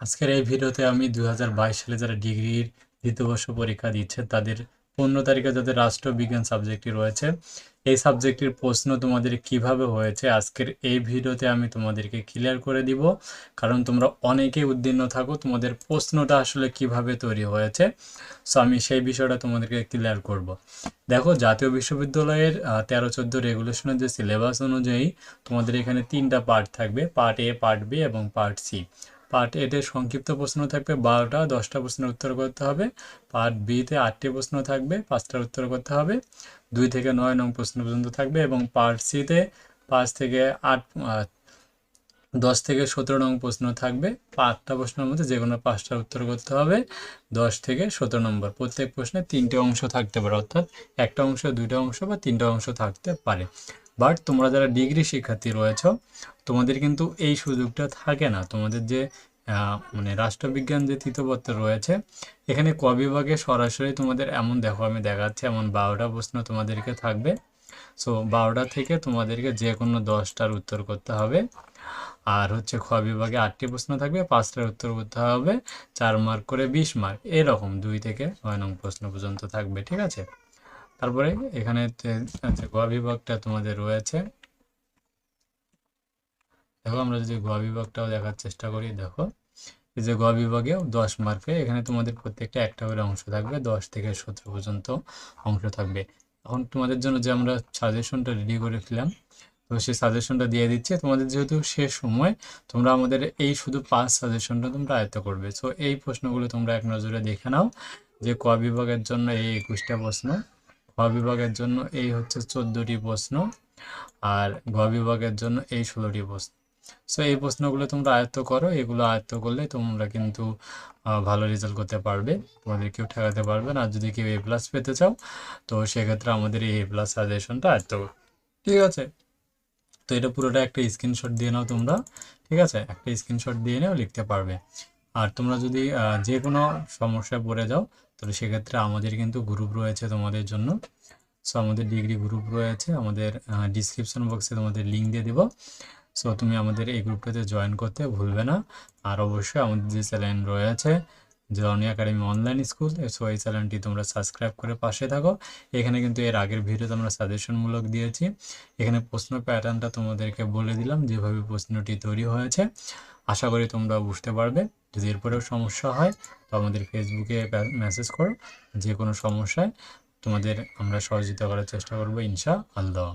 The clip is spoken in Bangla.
আজকের এই ভিডিওতে আমি দু হাজার বাইশ সালে যারা ডিগ্রির দ্বিতীয় বর্ষ পরীক্ষা দিচ্ছে, তাদের পনেরো তারিখে যাদের রাষ্ট্রবিজ্ঞান সাবজেক্টটি রয়েছে, এই সাবজেক্টটির প্রশ্ন তোমাদের কীভাবে হয়েছে আজকের এই ভিডিওতে আমি তোমাদেরকে ক্লিয়ার করে দিব। কারণ তোমরা অনেকেই উদ্বিগ্ন থাকো, তোমাদের প্রশ্নটা আসলে কীভাবে তৈরি হয়েছে। সো আমি সেই বিষয়টা তোমাদেরকে ক্লিয়ার করব। দেখো, জাতীয় বিশ্ববিদ্যালয়ের তেরো চোদ্দ রেগুলেশনের যে সিলেবাস অনুযায়ী তোমাদের এখানে তিনটা পার্ট থাকবে পার্ট এ পার্ট বি এবং পার্ট সি পার্ট এতে সংক্ষিপ্ত প্রশ্ন থাকবে, বারোটা, দশটা প্রশ্নের উত্তর করতে হবে। পার্ট বিতে আটটি প্রশ্ন থাকবে, পাঁচটার উত্তর করতে হবে। দুই থেকে নয় নং প্রশ্ন পর্যন্ত থাকবে এবং পার্ট সিতে পাঁচ থেকে আট দশ থেকে সতেরো নং প্রশ্ন থাকবে। পাঁচটা প্রশ্নের মধ্যে যে কোনো পাঁচটার উত্তর করতে হবে। দশ থেকে সতেরো নম্বর, প্রত্যেক প্রশ্নে তিনটে অংশ থাকতে পারে, অর্থাৎ একটা অংশ, দুইটা অংশ বা তিনটা অংশ থাকতে পারে। বাট তোমরা যারা ডিগ্রি শিক্ষার্থী রয়েছ, তোমাদের কিন্তু এই সুযোগটা থাকে না। তোমাদের যে মানে রাষ্ট্রবিজ্ঞান যে তৃতীয়পত্র রয়েছে, এখানে ক বিভাগে সরাসরি তোমাদের এমন দেখো, আমি দেখাচ্ছি, এমন বারোটা প্রশ্ন তোমাদেরকে থাকবে। সো, বারোটা থেকে তোমাদেরকে যে কোনো দশটার উত্তর করতে হবে। আর হচ্ছে খ বিভাগে আটটি প্রশ্ন থাকবে, পাঁচটার উত্তর করতে হবে, চার মার্ক করে বিশ মার্ক, এরকম দুই থেকে নয় নং প্রশ্ন পর্যন্ত থাকবে, ঠিক আছে? তারপরে এখানে গ বিভাগটা তোমাদের রয়েছে। দেখো, আমরা যদি গ বিভাগটাও দেখার চেষ্টা করি, দেখো। যে গ বিভাগেও দশ মার্কে এখানে তোমাদের প্রত্যেকটা একটা করে অংশ থাকবে, দশ থেকে সতেরো পর্যন্ত অংশ থাকবে। এখন তোমাদের জন্য যে আমরা সাজেশনটা রেডি করেছিলাম তো সেই সাজেশনটা দিয়ে দিচ্ছে। তোমাদের যেহেতু শেষ সময়, তোমরা আমাদের এই শুধু পাঁচ সাজেশনটা তোমরা আয়ত্ত করবে। সো এই প্রশ্নগুলো তোমরা এক নজরে দেখে নাও যে ক বিভাগের জন্য এই একুশটা প্রশ্ন খ বিভাগের জন্য এই হচ্ছে চোদ্দোটি প্রশ্ন আর ঘ বিভাগের জন্য এই ষোলোটি প্রশ্ন। সো এই প্রশ্নগুলো তোমরা আয়ত্ত করো, এগুলো আয়ত্ত করলে তোমরা কিন্তু ভালো রেজাল্ট করতে পারবে। তোমাদের কেউ ঠেকাতে পারবে না। আর যদি কেউ এ প্লাস পেতে চাও, তো সেক্ষেত্রে আমাদের এই এ প্লাস সাজেশনটা আয়ত্ত করো। ঠিক আছে? তো এটা পুরোটা একটা স্ক্রিনশট দিয়ে নাও তোমরা। ঠিক আছে? একটা স্ক্রিনশট দিয়ে নাও লিখতে পারবে। আর তোমরা যদি যে কোনো সমস্যায় পড়ে যাও, তাহলে সেক্ষেত্রে আমাদের কিন্তু গ্রুপ রয়েছে তোমাদের জন্য। সো আমাদের ডিগ্রি গ্রুপ রয়েছে, আমাদের ডিসক্রিপশন বক্সে তোমাদের লিঙ্ক দিয়ে দেবো। সো তুমি আমাদের এই গ্রুপটাতে জয়েন করতে ভুলবে না। আর অবশ্যই আমাদের যে চ্যানেল রয়েছে Jony academy online school so এই চ্যানেলটি তোমরা সাবস্ক্রাইব করে পাশে থাকো। এখানে কিন্তু এর আগের ভিডিওতে আমরা সাজেশনমূলক দিয়েছি। এখানে প্রশ্ন প্যাটার্নটা তোমাদেরকে বলে দিলাম, যেভাবে প্রশ্নটি তৈরি হয়েছে। আশা করি তোমরা বুঝতে পারবে। যদি এরপরেও সমস্যা হয়, তো আমাদের ফেসবুকে মেসেজ করো, যে কোনো সমস্যায় তোমাদের আমরা সহযোগিতা করার চেষ্টা করব ইনশা আল্লাহ